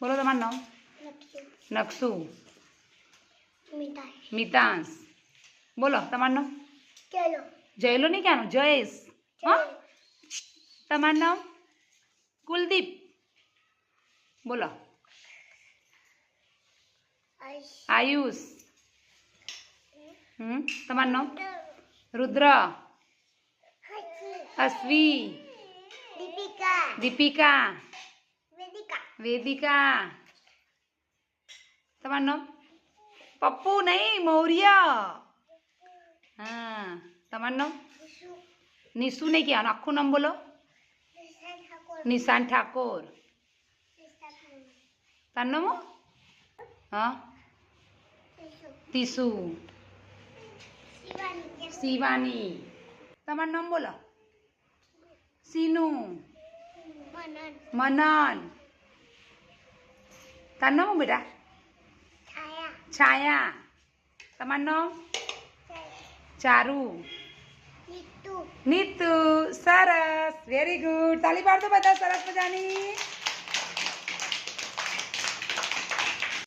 બોલો તમારું નામ? નકસુ મિતાંશ. બોલો તમારું નામ? જયલો. નહીં ક્યાંનું જયેશ. હા? તમારું નામ? કુલદીપ. બોલો. આયુષ. હમ તમારું નામ? રુદ્ર. અશ્વી દીપિકા. દીપિકા. वेदिका। तमार नाम पप्पू नहीं मौर्य। हाँ नाम निशु ने क्या आखू नाम बोलो। निशान ठाकुर। तार नाम हाँ तीसु शिवानी। तमार नाम बोलो। सीनू। मनन। તારું નામ બેટા છાયા તમારું નામ ચારુ નીતુ સરસ વેરી ગુડ તાલી પાડતો બધા સરસ મજાની